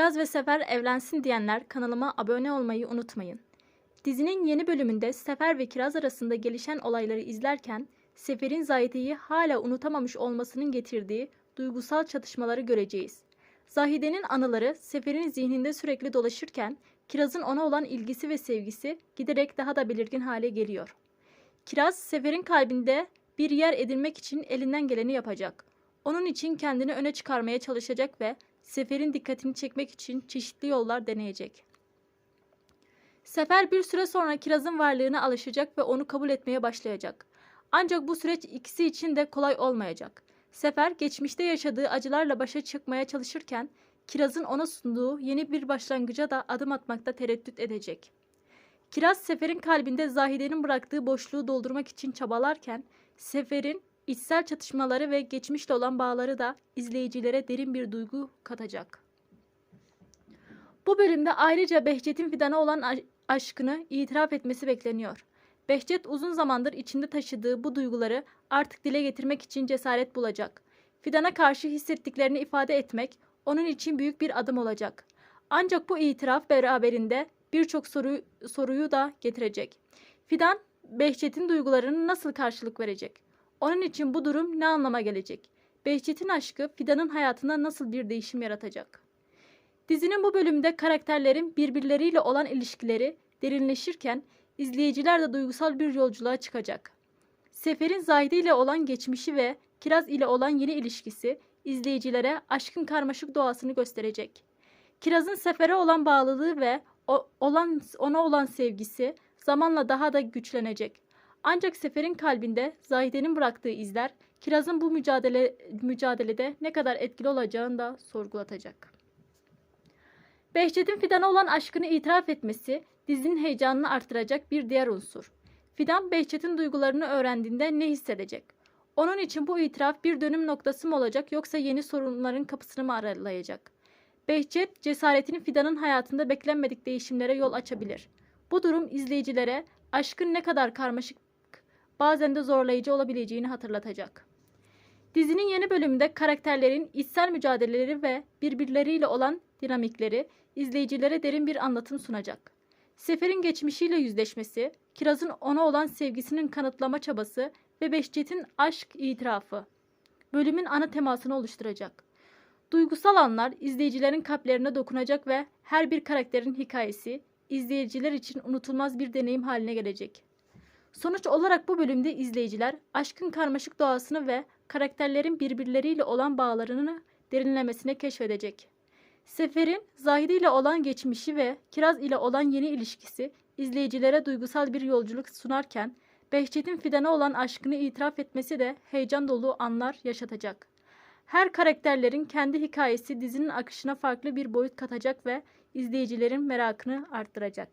Kiraz ve Sefer evlensin diyenler kanalıma abone olmayı unutmayın. Dizinin yeni bölümünde Sefer ve Kiraz arasında gelişen olayları izlerken Sefer'in Zahide'yi hala unutamamış olmasının getirdiği duygusal çatışmaları göreceğiz. Zahide'nin anıları Sefer'in zihninde sürekli dolaşırken Kiraz'ın ona olan ilgisi ve sevgisi giderek daha da belirgin hale geliyor. Kiraz, Sefer'in kalbinde bir yer edinmek için elinden geleni yapacak. Onun için kendini öne çıkarmaya çalışacak ve Sefer'in dikkatini çekmek için çeşitli yollar deneyecek. Sefer bir süre sonra Kiraz'ın varlığına alışacak ve onu kabul etmeye başlayacak. Ancak bu süreç ikisi için de kolay olmayacak. Sefer geçmişte yaşadığı acılarla başa çıkmaya çalışırken Kiraz'ın ona sunduğu yeni bir başlangıca da adım atmakta tereddüt edecek. Kiraz Sefer'in kalbinde Zahide'nin bıraktığı boşluğu doldurmak için çabalarken Sefer'in içsel çatışmaları ve geçmişle olan bağları da izleyicilere derin bir duygu katacak. Bu bölümde ayrıca Behçet'in Fidan'a olan aşkını itiraf etmesi bekleniyor. Behçet uzun zamandır içinde taşıdığı bu duyguları artık dile getirmek için cesaret bulacak. Fidan'a karşı hissettiklerini ifade etmek onun için büyük bir adım olacak. Ancak bu itiraf beraberinde birçok soru, soruyu da getirecek. Fidan, Behçet'in duygularını nasıl karşılık verecek? Onun için bu durum ne anlama gelecek? Behçet'in aşkı Fidan'ın hayatında nasıl bir değişim yaratacak? Dizinin bu bölümünde karakterlerin birbirleriyle olan ilişkileri derinleşirken izleyiciler de duygusal bir yolculuğa çıkacak. Sefer'in Zahide ile olan geçmişi ve Kiraz ile olan yeni ilişkisi izleyicilere aşkın karmaşık doğasını gösterecek. Kiraz'ın Sefer'e olan bağlılığı ve olan ona olan sevgisi zamanla daha da güçlenecek. Ancak Sefer'in kalbinde Zahide'nin bıraktığı izler Kiraz'ın bu mücadele mücadelede ne kadar etkili olacağını da sorgulatacak. Behçet'in Fidan'a olan aşkını itiraf etmesi dizinin heyecanını artıracak bir diğer unsur. Fidan Behçet'in duygularını öğrendiğinde ne hissedecek? Onun için bu itiraf bir dönüm noktası mı olacak yoksa yeni sorunların kapısını mı aralayacak? Behçet cesaretini Fidan'ın hayatında beklenmedik değişimlere yol açabilir. Bu durum izleyicilere aşkın ne kadar karmaşık bazen de zorlayıcı olabileceğini hatırlatacak. Dizinin yeni bölümünde karakterlerin içsel mücadeleleri ve birbirleriyle olan dinamikleri izleyicilere derin bir anlatım sunacak. Sefer'in geçmişiyle yüzleşmesi, Kiraz'ın ona olan sevgisinin kanıtlama çabası ve Behçet'in aşk itirafı bölümün ana temasını oluşturacak. Duygusal anlar izleyicilerin kalplerine dokunacak ve her bir karakterin hikayesi izleyiciler için unutulmaz bir deneyim haline gelecek. Sonuç olarak bu bölümde izleyiciler aşkın karmaşık doğasını ve karakterlerin birbirleriyle olan bağlarını derinlemesine keşfedecek. Sefer'in Zahide ile olan geçmişi ve Kiraz ile olan yeni ilişkisi izleyicilere duygusal bir yolculuk sunarken Behçet'in Fidan'a olan aşkını itiraf etmesi de heyecan dolu anlar yaşatacak. Her karakterlerin kendi hikayesi dizinin akışına farklı bir boyut katacak ve izleyicilerin merakını arttıracak.